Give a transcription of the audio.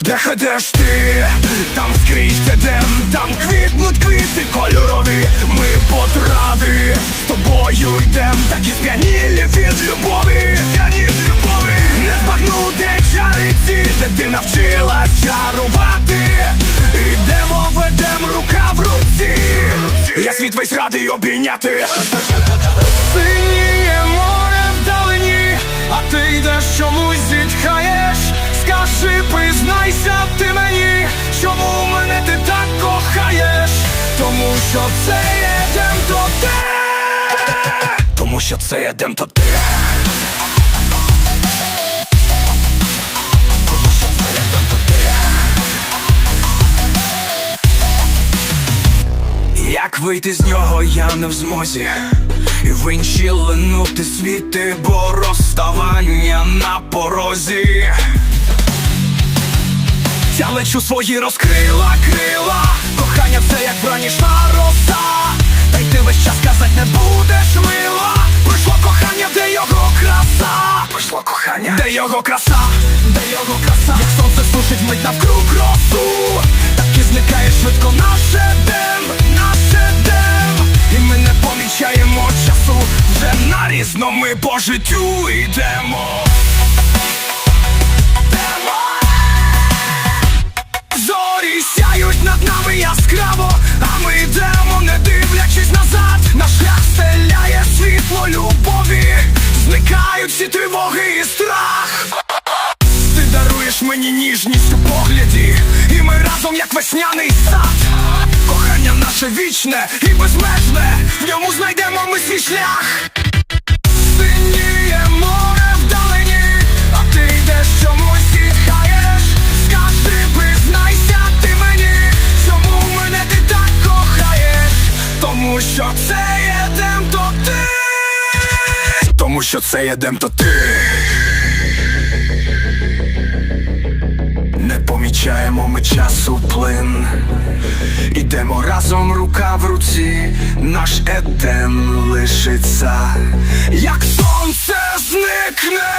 Де ходиш ти, там скрізь едем, там квітнуть квіти кольорові, ми потради з тобою йдем, такі сп'янілі від любові, сп'яні від любові, не збагнути чариці, де ти навчилась чарувати, Ідемо, ведем рука в руці, я світ весь радий обійняти. Синіє море вдалині, а ти йдеш чомусь зітхаєш. Скажи, признайся ти мені, чому мене ти так кохаєш? Тому що це єдем то ти. Тому що це єдем то ти. Як вийти з нього, я не в змозі І в інші линути світи, бо розставання на порозі Я лечу свої розкрила крила. Кохання це як бронішна роса. Та й ти весь час казать не будеш мила. Прийшло кохання, де його краса? Прийшло кохання, де його краса, де його краса? Як сонце сушить мить навкруг росу. Так і зникає швидко наше дем, наше дем. І ми не помічаємо часу. Вже нарізно ми по життю йдемо. Зорі яскраво, а ми йдемо, не дивлячись назад. Наш шлях стеляє світло любові, зникають всі тривоги і страх. Ти даруєш мені ніжність у погляді, і ми разом, як весняний сад. Кохання наше вічне і безмежне, в ньому знайдемо ми свій шлях. Тому що це єдем то ти. Тому що це єдем, то ти. Не помічаємо ми часу плин. Ідемо разом рука в руці, наш еден лишиться, як сонце зникне.